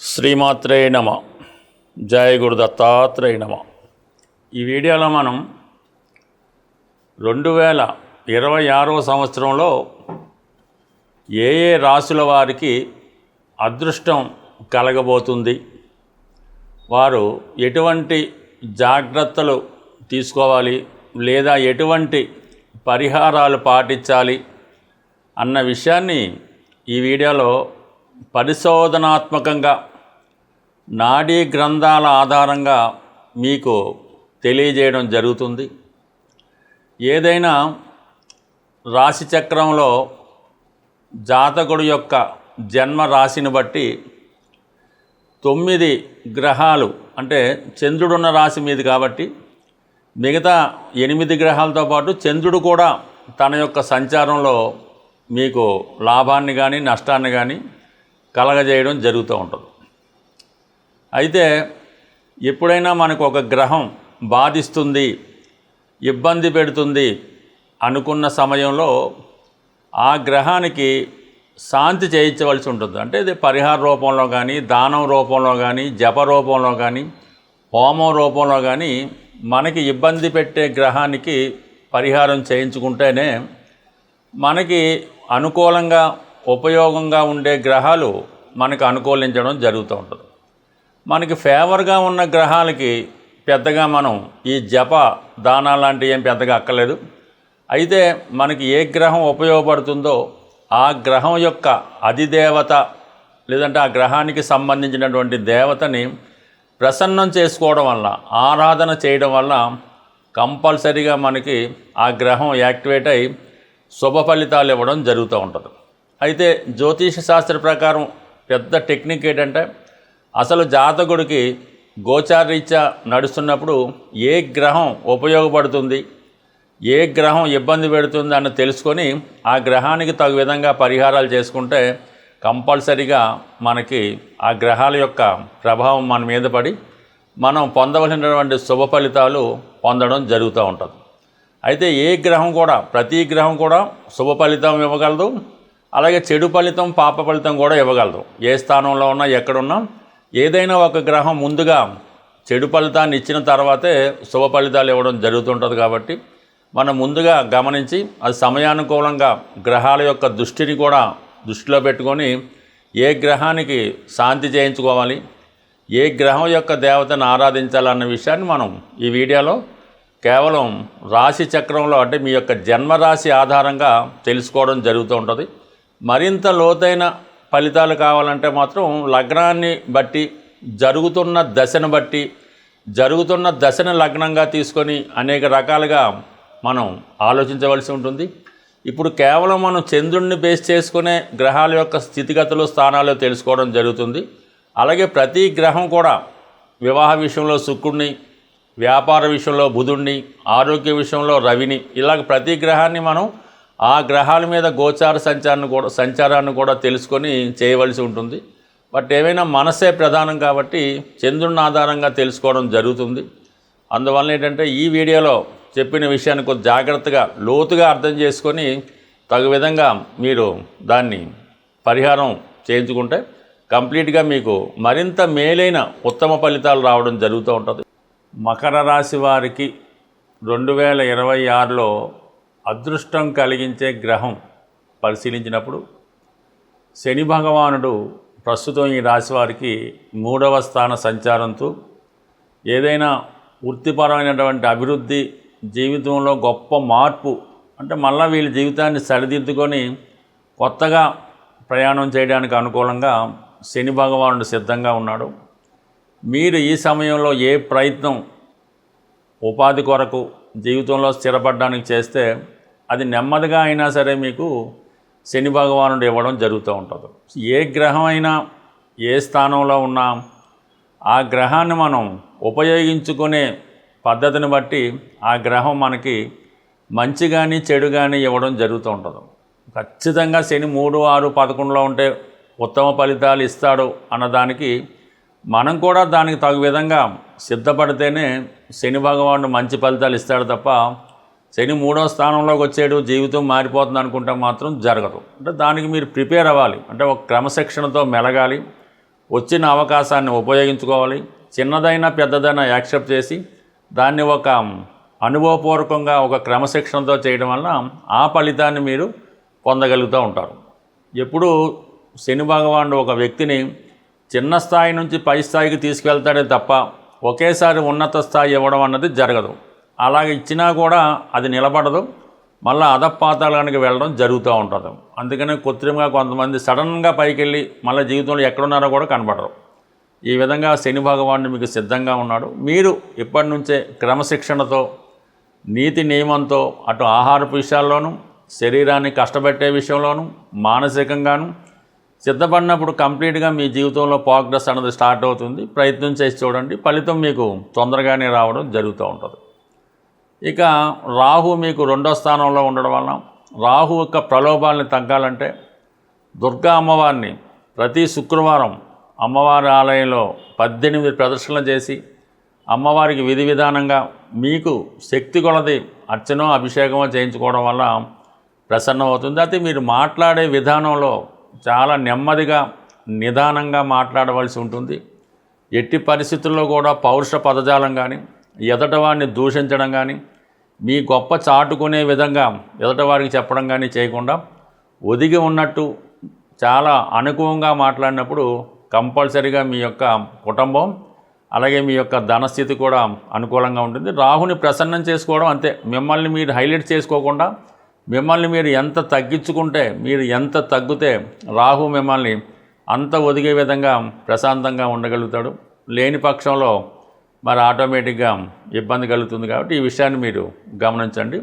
శ్రీమాత్రే నమ. జయ గురు దత్తాత్రేయ నమ. ఈ వీడియోలో మనం రెండు వేల ఇరవై ఆరవ సంవత్సరంలో ఏ ఏ రాసుల వారికి అదృష్టం కలగబోతుంది వారు ఎటువంటి జాగ్రత్తలు తీసుకోవాలి లేదా ఎటువంటి పరిహారాలు పాటించాలి అన్న విషయాన్ని ఈ వీడియోలో పరిశోధనాత్మకంగా నాడీ గ్రంథాల ఆధారంగా మీకు తెలియజేయడం జరుగుతుంది. ఏదైనా రాశి చక్రంలో జాతకుడు యొక్క జన్మ రాశిని బట్టి తొమ్మిది గ్రహాలు అంటే చంద్రుడున్న రాశి మీది కాబట్టి మిగతా ఎనిమిది గ్రహాలతో పాటు చంద్రుడు కూడా తన యొక్క సంచారంలో మీకు లాభాన్ని కానీ నష్టాన్ని కానీ కలగజేయడం జరుగుతూ ఉంటుంది. అయితే ఎప్పుడైనా మనకు ఒక గ్రహం బాధిస్తుంది ఇబ్బంది పెడుతుంది అనుకున్న సమయంలో ఆ గ్రహానికి శాంతి చేయించవలసి ఉంటుంది. అంటే ఇది పరిహార రూపంలో కానీ దానం రూపంలో కానీ జప రూపంలో కానీ హోమం రూపంలో కానీ మనకి ఇబ్బంది పెట్టే గ్రహానికి పరిహారం చేయించుకుంటేనే మనకి అనుకూలంగా ఉపయోగంగా ఉండే గ్రహాలు మనకు అనుకూలించడం జరుగుతూ ఉంటుంది. మనకి ఫేవర్గా ఉన్న గ్రహాలకి పెద్దగా మనం ఈ జప దానాలు లాంటివి ఏం పెద్దగా అక్కర్లేదు. అయితే మనకి ఏ గ్రహం ఉపయోగపడుతుందో ఆ గ్రహం యొక్క అధిదేవత లేదంటే ఆ గ్రహానికి సంబంధించినటువంటి దేవతని ప్రసన్నం చేసుకోవడం వల్ల ఆరాధన చేయడం వల్ల కంపల్సరీగా మనకి ఆ గ్రహం యాక్టివేట్ అయి శుభ ఫలితాలు ఇవ్వడం జరుగుతూ ఉంటుంది. అయితే జ్యోతిష శాస్త్ర ప్రకారం పెద్ద టెక్నిక్ ఏంటంటే అసలు జాతకుడికి గోచారీత్యా నడుస్తున్నప్పుడు ఏ గ్రహం ఉపయోగపడుతుంది ఏ గ్రహం ఇబ్బంది పెడుతుంది అని తెలుసుకొని ఆ గ్రహానికి తగు విధంగా పరిహారాలు చేసుకుంటే కంపల్సరిగా మనకి ఆ గ్రహాల యొక్క ప్రభావం మన మీద పడి మనం పొందవలసినటువంటి శుభ ఫలితాలు పొందడం జరుగుతూ ఉంటుంది. అయితే ఏ గ్రహం కూడా ప్రతి గ్రహం కూడా శుభ ఫలితం ఇవ్వగలదు అలాగే చెడు ఫలితం పాప ఫలితం కూడా ఇవ్వగలదు. ఏ స్థానంలో ఉన్నా ఎక్కడున్నా ఏదైనా ఒక గ్రహం ముందుగా చెడు ఫలితాన్ని ఇచ్చిన తర్వాతే శుభ ఫలితాలు ఇవ్వడం జరుగుతుంటుంది కాబట్టి మనం ముందుగా గమనించి అది సమయానుకూలంగా గ్రహాల యొక్క దృష్టిని కూడా దృష్టిలో పెట్టుకొని ఏ గ్రహానికి శాంతి చేయించుకోవాలి ఏ గ్రహం యొక్క దేవతను ఆరాధించాలన్న విషయాన్ని మనం ఈ వీడియోలో కేవలం రాశి చక్రంలో అంటే మీ యొక్క జన్మరాశి ఆధారంగా తెలుసుకోవడం జరుగుతూ ఉంటుంది. మరింత లోతైన ఫలితాలు కావాలంటే మాత్రం లగ్నాన్ని బట్టి జరుగుతున్న దశను బట్టి జరుగుతున్న దశను లగ్నంగా తీసుకొని అనేక రకాలుగా మనం ఆలోచించవలసి ఉంటుంది. ఇప్పుడు కేవలం మనం చంద్రుడిని బేస్ చేసుకునే గ్రహాల యొక్క స్థితిగతులు స్థానాలు తెలుసుకోవడం జరుగుతుంది. అలాగే ప్రతి గ్రహం కూడా వివాహ విషయంలో శుక్రుడిని వ్యాపార విషయంలో బుధుడిని ఆరోగ్య విషయంలో రవిని ఇలాగ ప్రతి గ్రహాన్ని మనం ఆ గ్రహాల మీద గోచార సంచారాన్ని కూడా సంచారాన్ని కూడా తెలుసుకొని చేయవలసి ఉంటుంది. బట్ ఏమైనా మనసే ప్రధానం కాబట్టి చంద్రుని ఆధారంగా తెలుసుకోవడం జరుగుతుంది. అందువల్ల ఏంటంటే ఈ వీడియోలో చెప్పిన విషయాన్ని కొంచెం జాగ్రత్తగా లోతుగా అర్థం చేసుకొని తగు విధంగా మీరు దాన్ని పరిహారం చేయించుకుంటే కంప్లీట్గా మీకు మరింత మేలైన ఉత్తమ ఫలితాలు రావడం జరుగుతూ ఉంటుంది. మకర రాశి వారికి రెండు వేల ఇరవై ఆరులో అదృష్టం కలిగించే గ్రహం పరిశీలించినప్పుడు శని భగవానుడు ప్రస్తుతం ఈ రాశి వారికి మూడవ స్థాన సంచారంతో ఏదైనా వృత్తిపరమైనటువంటి అభివృద్ధి జీవితంలో గొప్ప మార్పు అంటే మళ్ళీ వీళ్ళ జీవితాన్ని సరిదిద్దుకొని కొత్తగా ప్రయాణం చేయడానికి అనుకూలంగా శని భగవానుడు సిద్ధంగా ఉన్నాడు. మీరు ఈ సమయంలో ఏ ప్రయత్నం ఉపాధి కొరకు జీవితంలో స్థిరపడడానికి చేస్తే అది నెమ్మదిగా అయినా సరే మీకు శని భగవానుడు ఇవ్వడం జరుగుతూ ఉంటుంది. ఏ గ్రహం అయినా ఏ స్థానంలో ఉన్నా ఆ గ్రహాన్ని మనం ఉపయోగించుకునే పద్ధతిని బట్టి ఆ గ్రహం మనకి మంచి కానీ చెడు కానీ ఇవ్వడం జరుగుతూ ఉంటుంది. ఖచ్చితంగా శని మూడు ఆరు పదకొండులో ఉంటే ఉత్తమ ఫలితాలు ఇస్తాడు అన్నదానికి మనం కూడా దానికి తగు విధంగా సిద్ధపడితేనే శని భగవానుడు మంచి ఫలితాలు ఇస్తాడు తప్ప శని మూడో స్థానంలోకి వచ్చేడు జీవితం మారిపోతుంది అనుకుంటే మాత్రం జరగదు. అంటే దానికి మీరు ప్రిపేర్ అవ్వాలి. అంటే ఒక క్రమశిక్షణతో మెలగాలి. వచ్చిన అవకాశాన్ని ఉపయోగించుకోవాలి. చిన్నదైనా పెద్దదైనా యాక్సెప్ట్ చేసి దాన్ని ఒక అనుభవపూర్వకంగా ఒక క్రమశిక్షణతో చేయడం వలన ఆ ఫలితాన్ని మీరు పొందగలుగుతూ ఉంటారు. ఎప్పుడు శని భగవానుడు ఒక వ్యక్తిని చిన్న స్థాయి నుంచి పై స్థాయికి తీసుకెళ్తాడే తప్ప ఒకేసారి ఉన్నత స్థాయి ఇవ్వడం అన్నది జరగదు. అలాగే ఇచ్చినా కూడా అది నిలబడదు. మళ్ళీ అధపాతాళానికి వెళ్ళడం జరుగుతూ ఉంటుంది. అందుకనే కృత్రిమంగా కొంతమంది సడన్గా పైకి వెళ్ళి మళ్ళీ జీవితంలో ఎక్కడున్నారో కూడా కనబడరు. ఈ విధంగా శని భగవానుడు మీకు సిద్ధంగా ఉన్నాడు. మీరు ఇప్పటి నుంచే క్రమశిక్షణతో నీతి నియమంతో అటు ఆహారపు విషయాల్లోనూ శరీరాన్ని కష్టపెట్టే విషయంలోనూ మానసికంగాను సిద్ధపడినప్పుడు కంప్లీట్గా మీ జీవితంలో ప్రోగ్రెస్ అన్నది స్టార్ట్ అవుతుంది. ప్రయత్నం చేసి చూడండి. ఫలితం మీకు తొందరగానే రావడం జరుగుతూ ఉంటుంది. ఇక రాహు మీకు రెండో స్థానంలో ఉండడం వలన రాహు యొక్క ప్రలోభాలని తగ్గాలంటే దుర్గా అమ్మవారిని ప్రతి శుక్రవారం అమ్మవారి ఆలయంలో పద్దెనిమిది ప్రదర్శనలు చేసి అమ్మవారికి విధి విధానంగా మీకు శక్తి కొలది అర్చనో అభిషేకమో చేయించుకోవడం వల్ల ప్రసన్నం అవుతుంది అయితే మీరు మాట్లాడే విధానంలో చాలా నెమ్మదిగా నిదానంగా మాట్లాడవలసి ఉంటుంది. ఎట్టి పరిస్థితుల్లో కూడా పౌరుష పదజాలం కానీ ఎదటవాడిని దూషించడం కానీ మీ గొప్ప చాటుకునే విధంగా ఎదటవారికి చెప్పడం కానీ చేయకుండా ఒదిగి ఉన్నట్టు చాలా అనుకూలంగా మాట్లాడినప్పుడు కంపల్సరీగా మీ యొక్క కుటుంబం అలాగే మీ యొక్క ధనస్థితి కూడా అనుకూలంగా ఉంటుంది. రాహుని ప్రసన్నం చేసుకోవడం అంతే. మిమ్మల్ని మీరు హైలైట్ చేసుకోకుండా మిమ్మల్ని మీరు ఎంత తగ్గించుకుంటే మీరు ఎంత తగ్గితే రాహు మిమ్మల్ని అంత ఒదిగే విధంగా ప్రశాంతంగా ఉండగలుగుతాడు. లేని పక్షంలో మరి ఆటోమేటిక్గా ఇబ్బంది కలుగుతుంది కాబట్టి ఈ విషయాన్ని మీరు గమనించండి.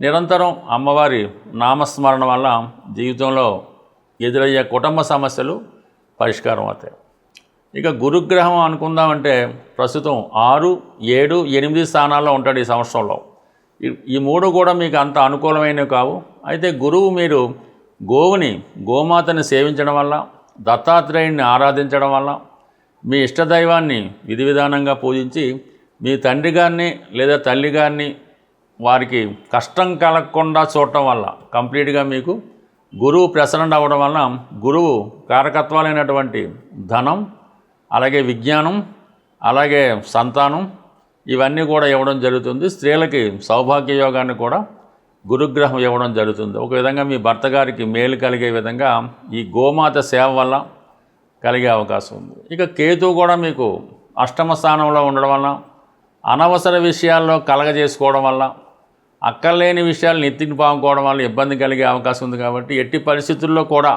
నిరంతరం అమ్మవారి నామస్మరణ వల్ల జీవితంలో ఎదురయ్యే కుటుంబ సమస్యలు పరిష్కారం అవుతాయి. ఇక గురుగ్రహం అనుకుందామంటే ప్రస్తుతం ఆరు ఏడు ఎనిమిది స్థానాల్లో ఉంటాడు ఈ సంవత్సరంలో. ఈ- ఈ మూడు కూడా మీకు అంత అనుకూలమైనవి కావు. అయితే గురువు మీరు గోవుని గోమాతని సేవించడం వల్ల దత్తాత్రేయుణ్ణి ఆరాధించడం వల్ల మీ ఇష్టదైవాన్ని విధి విధానంగా పూజించి మీ తండ్రి గారిని లేదా తల్లి గారిని వారికి కష్టం కలగకుండా చూడటం వల్ల కంప్లీట్గా మీకు గురువు ప్రసరణ అవ్వడం వల్ల గురువు కారకత్వాలైనటువంటి ధనం అలాగే విజ్ఞానం అలాగే సంతానం ఇవన్నీ కూడా ఇవ్వడం జరుగుతుంది. స్త్రీలకి సౌభాగ్య యోగాన్ని కూడా గురుగ్రహం ఇవ్వడం జరుగుతుంది. ఒక విధంగా మీ భర్త గారికి మేలు కలిగే విధంగా ఈ గోమాత సేవ వల్ల కలిగే అవకాశం ఉంది. ఇక కేతు కూడా మీకు అష్టమ స్థానంలో ఉండడం వల్ల అనవసర విషయాల్లో కలగజేసుకోవడం వల్ల అక్కర్లేని విషయాలు నెత్తికి పాముకోవడం వల్ల ఇబ్బంది కలిగే అవకాశం ఉంది కాబట్టి ఎట్టి పరిస్థితుల్లో కూడా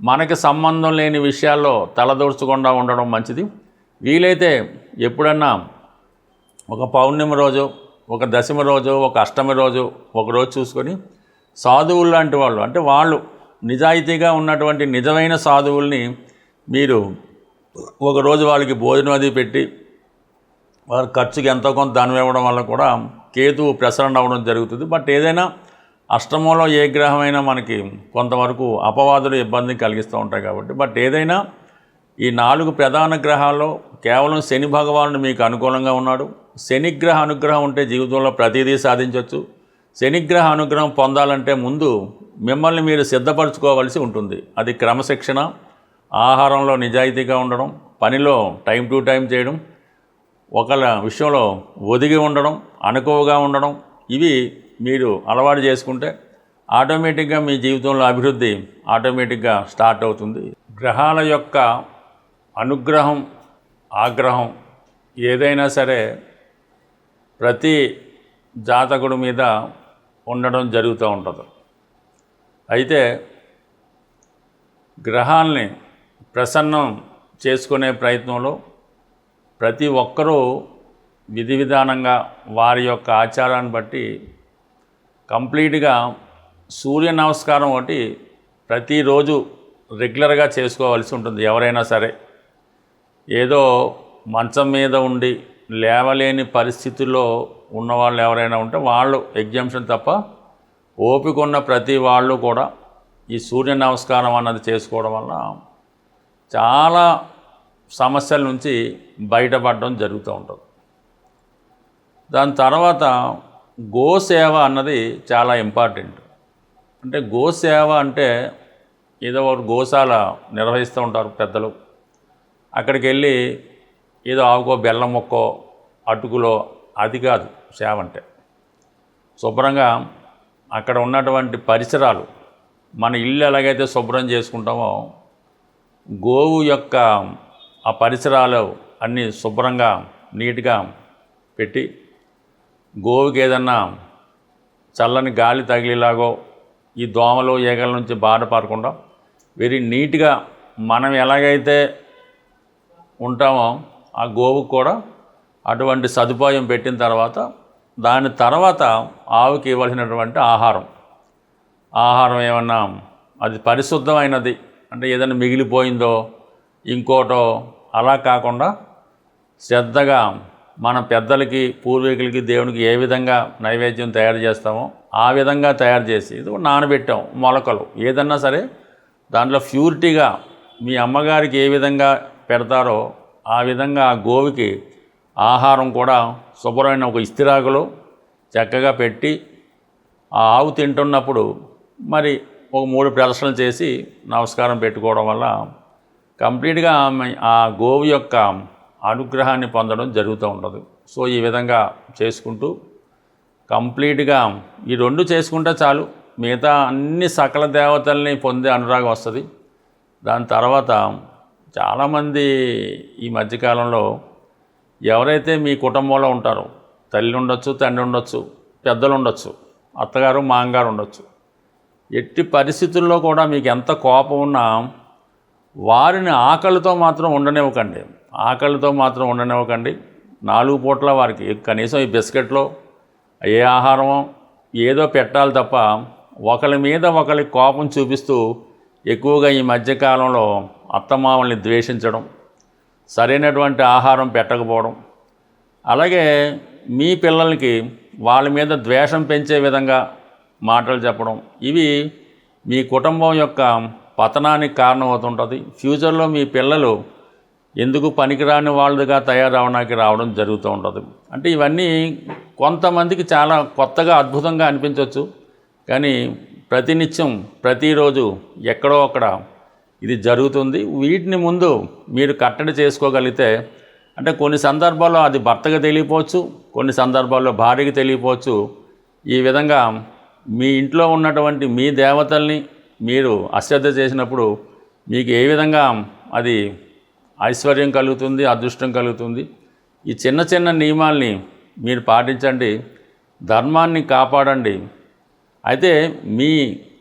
మనకి సంబంధం లేని విషయాల్లో తలదూర్చకుండా ఉండడం మంచిది. వీలైతే ఎప్పుడన్నా ఒక పౌర్ణమి రోజు ఒక దశమి రోజు ఒక అష్టమి రోజు ఒక రోజు చూసుకొని సాధువులు లాంటి వాళ్ళు అంటే వాళ్ళు నిజాయితీగా ఉన్నటువంటి నిజమైన సాధువుల్ని మీరు ఒక రోజు వాళ్ళకి భోజనం అది పెట్టి వారి ఖర్చుకి ఎంతో కొంత ధనం ఇవ్వడం వల్ల కూడా కేతువు ప్రసరణ అవ్వడం జరుగుతుంది. బట్ ఏదైనా అష్టమంలో ఏ గ్రహమైనా మనకి కొంతవరకు అపవాదులు ఇబ్బంది కలిగిస్తూ ఉంటాయి కాబట్టి బట్ ఏదైనా ఈ నాలుగు ప్రధాన గ్రహాల్లో కేవలం శని భగవానుడు మీకు అనుకూలంగా ఉన్నాడు. శనిగ్రహ అనుగ్రహం ఉంటే జీవితంలో ప్రతిదీ సాధించవచ్చు శనిగ్రహ అనుగ్రహం పొందాలంటే ముందు మిమ్మల్ని మీరు సిద్ధపరచుకోవాల్సి ఉంటుంది. అది క్రమశిక్షణ ఆహారంలో నిజాయితీగా ఉండడం పనిలో టైం టు టైం చేయడం ఒకళ్ళ విషయంలో ఒదిగి ఉండడం అనుకువగా ఉండడం ఇవి మీరు అలవాటు చేసుకుంటే ఆటోమేటిక్గా మీ జీవితంలో అభివృద్ధి ఆటోమేటిక్గా స్టార్ట్ అవుతుంది. గ్రహాల యొక్క అనుగ్రహం ఆగ్రహం ఏదైనా సరే ప్రతి జాతకుడి మీద ఉండడం జరుగుతూ ఉంటుంది. అయితే గ్రహాల్ని ప్రసన్నం చేసుకునే ప్రయత్నంలో ప్రతి ఒక్కరూ విధి విధానంగా వారి యొక్క ఆచారాన్ని బట్టి కంప్లీట్గా సూర్య నమస్కారం ఒకటి ప్రతిరోజు రెగ్యులర్గా చేసుకోవాల్సి ఉంటుంది ఎవరైనా సరే. ఏదో మంచం మీద ఉండి లేవలేని పరిస్థితుల్లో ఉన్నవాళ్ళు ఎవరైనా ఉంటే వాళ్ళు ఎగ్జామ్షన్ తప్ప ఓపిక ఉన్న ప్రతి వాళ్ళు కూడా ఈ సూర్య నమస్కారం అన్నది చేసుకోవడం వల్ల చాలా సమస్యల నుంచి బయటపడడం జరుగుతూ ఉంటుంది. దాని తర్వాత గోసేవ అన్నది చాలా ఇంపార్టెంట్ అంటే గోసేవ అంటే ఏదో ఒక గోశాల నిర్వహిస్తూ ఉంటారు పెద్దలు. అక్కడికి వెళ్ళి ఏదో ఆవుకో బెల్లం మొక్కో అటుకులో అది కాదు సేవ అంటే. శుభ్రంగా అక్కడ ఉన్నటువంటి పరిసరాలు మన ఇల్లు ఎలాగైతే శుభ్రం చేసుకుంటామో గోవు యొక్క ఆ పరిసరాలు అన్నీ శుభ్రంగా నీట్గా పెట్టి గోవుకి ఏదన్నా చల్లని గాలి తగిలేలాగో ఈ దోమలు ఈగల నుంచి బాధపడకుండా వెరీ నీట్గా మనం ఎలాగైతే ఉంటామో ఆ గోవుకు కూడా అటువంటి సదుపాయం పెట్టిన తర్వాత దాని తర్వాత ఆవుకి ఇవ్వాల్సినటువంటి ఆహారం. ఆహారం ఏమన్నా అది పరిశుద్ధమైనది అంటే ఏదైనా మిగిలిపోయిందో ఇంకోటో అలా కాకుండా శ్రద్ధగా మన పెద్దలకి పూర్వీకులకి దేవునికి ఏ విధంగా నైవేద్యం తయారు చేస్తామో ఆ విధంగా తయారు చేసి ఇది నానబెట్టాం మొలకలు. ఏదన్నా సరే దాంట్లో ప్యూరిటీగా మీ అమ్మగారికి ఏ విధంగా పెడతారో ఆ విధంగా ఆ గోవికి ఆహారం కూడా శుభ్రమైన ఒక ఇస్తిరాకులో చక్కగా పెట్టి ఆ ఆవు తింటున్నప్పుడు మరి ఒక మూడు ప్రదర్శనలు చేసి నమస్కారం పెట్టుకోవడం వల్ల కంప్లీట్గా ఆమె ఆ గోవు యొక్క అనుగ్రహాన్ని పొందడం జరుగుతూ ఉంటుంది సో ఈ విధంగా చేసుకుంటూ కంప్లీట్గా ఈ రెండు చేసుకుంటే చాలు. మిగతా అన్ని సకల దేవతల్ని పొందే అనురాగం వస్తుంది. దాని తర్వాత చాలామంది ఈ మధ్యకాలంలో ఎవరైతే మీ కుటుంబంలో ఉంటారో తల్లి ఉండొచ్చు తండ్రి ఉండొచ్చు పెద్దలు ఉండొచ్చు అత్తగారు మాంగారు ఉండొచ్చు ఎట్టి పరిస్థితుల్లో కూడా మీకు ఎంత కోపం ఉన్నా వారిని ఆకలితో మాత్రం ఉండనివ్వకండి. ఆకలితో మాత్రం ఉండనివ్వకండి. నాలుగు పూట్ల వారికి కనీసం ఈ బిస్కెట్లో ఏ ఆహారమో ఏదో పెట్టాలి తప్ప ఒకరి మీద ఒకరి కోపం చూపిస్తూ ఎక్కువగా ఈ మధ్యకాలంలో అత్తమామల్ని ద్వేషించడం సరైనటువంటి ఆహారం పెట్టకపోవడం అలాగే మీ పిల్లలకి వాళ్ళ మీద ద్వేషం పెంచే విధంగా మాటలు చెప్పడం ఇవి మీ కుటుంబం యొక్క పతనానికి కారణమవుతుంటుంది. ఫ్యూచర్లో మీ పిల్లలు ఎందుకు పనికిరాని వాళ్ళుగా తయారవడానికి రావడం జరుగుతూ ఉంటుంది అంటే ఇవన్నీ కొంతమందికి చాలా కొత్తగా అద్భుతంగా అనిపించవచ్చు కానీ ప్రతినిత్యం ప్రతిరోజు ఎక్కడో అక్కడ ఇది జరుగుతుంది. వీటిని ముందు మీరు కట్టడి చేసుకోగలిగితే అంటే కొన్ని సందర్భాల్లో అది భర్తగా తెలియపోవచ్చు కొన్ని సందర్భాల్లో భార్యకి తెలియపోవచ్చు. ఈ విధంగా మీ ఇంట్లో ఉన్నటువంటి మీ దేవతల్ని మీరు అశ్రద్ధ చేసినప్పుడు మీకు ఏ విధంగా అది ఐశ్వర్యం కలుగుతుంది అదృష్టం కలుగుతుంది? ఈ చిన్న చిన్న నియమాల్ని మీరు పాటించండి. ధర్మాన్ని కాపాడండి. అయితే మీ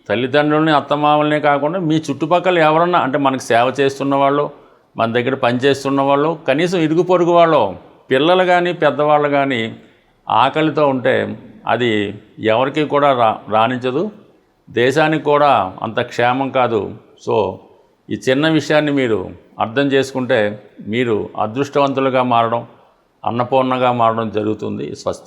తల్లిదండ్రులని అత్తమామలనే కాకుండా మీ చుట్టుపక్కల ఎవరన్నా అంటే మనకు సేవ చేస్తున్న వాళ్ళు మన దగ్గర పనిచేస్తున్న వాళ్ళు కనీసం ఇరుగు పొరుగు వాళ్ళు పిల్లలు కానీ పెద్దవాళ్ళు కానీ ఆకలితో ఉంటే అది ఎవరికి కూడా రా రాణించదు. దేశానికి కూడా అంత క్షేమం కాదు. సో ఈ చిన్న విషయాన్ని మీరు అర్థం చేసుకుంటే మీరు అదృష్టవంతులుగా మారడం అన్నపూర్ణగా మారడం జరుగుతుంది. స్వస్తి.